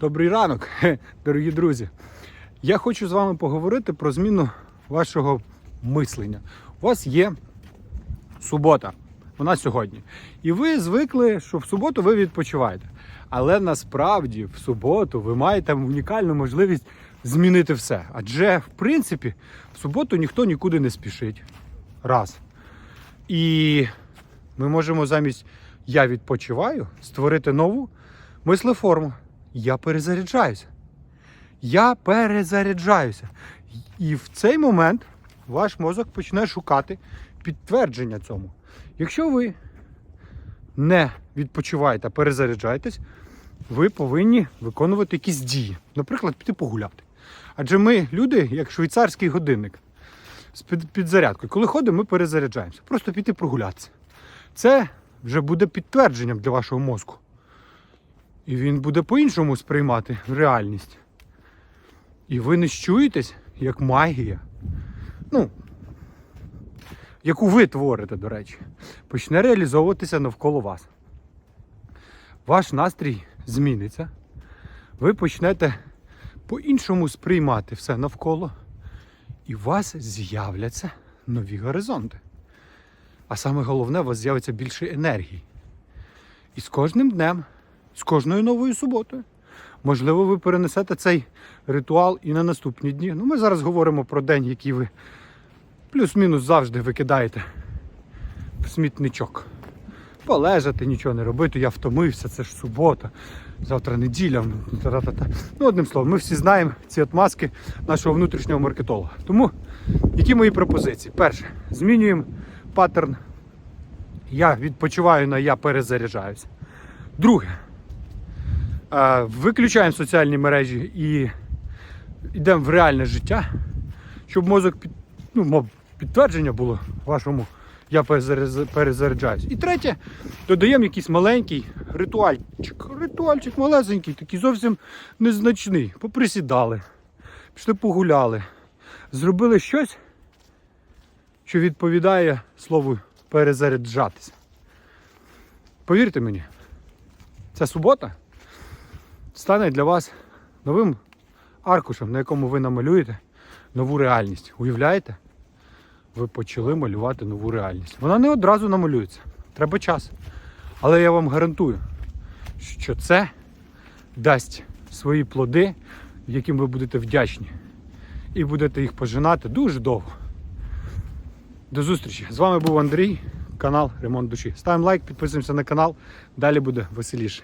Добрий ранок, дорогі друзі. Я хочу з вами поговорити про зміну вашого мислення. У вас є субота, вона сьогодні. І ви звикли, що в суботу ви відпочиваєте. Але насправді в суботу ви маєте унікальну можливість змінити все. Адже, в принципі, в суботу ніхто нікуди не спішить. Раз. І ми можемо замість я відпочиваю створити нову мислеформу. Я перезаряджаюся. Я перезаряджаюся. І в цей момент ваш мозок почне шукати підтвердження цьому. Якщо ви не відпочиваєте, а перезаряджаєтесь, ви повинні виконувати якісь дії. Наприклад, піти погуляти. Адже ми люди, як швейцарський годинник з під- підзарядкою. Коли ходимо, ми перезаряджаємося. Просто піти прогулятися. Це вже буде підтвердженням для вашого мозку. І він буде по-іншому сприймати реальність. І ви не щуєтесь, як магія. Ну, яку ви творите, до речі, почне реалізовуватися навколо вас. Ваш настрій зміниться. Ви почнете по-іншому сприймати все навколо. І у вас з'являться нові горизонти. А саме головне, у вас з'явиться більше енергії. І з кожним днем, з кожною новою суботою, можливо, ви перенесете цей ритуал і на наступні дні. Ну, ми зараз говоримо про день, який ви плюс-мінус завжди викидаєте в смітничок. Полежати, нічого не робити, я втомився, це ж субота, завтра неділя. Ну, одним словом, ми всі знаємо ці отмазки нашого внутрішнього маркетолога. Тому які мої пропозиції? Перше, змінюємо паттерн. Я відпочиваю на я перезаряджаюся. Друге, виключаємо соціальні мережі і йдемо в реальне життя, щоб мозок під, ну, мов, підтвердження було вашому я перезаряджаюсь. І третє, додаємо якийсь маленький ритуальчик. Ритуальчик малесенький, такий зовсім незначний. Поприсідали, пішли погуляли, зробили щось, що відповідає слову перезаряджатися. Повірте мені, ця субота стане для вас новим аркушем, на якому ви намалюєте нову реальність. Уявляєте? Ви почали малювати нову реальність. Вона не одразу намалюється. Треба час. Але я вам гарантую, що це дасть свої плоди, яким ви будете вдячні. І будете їх пожинати дуже довго. До зустрічі! З вами був Андрій, канал Ремонт Душі. Ставимо лайк, підписуємося на канал. Далі буде веселіше.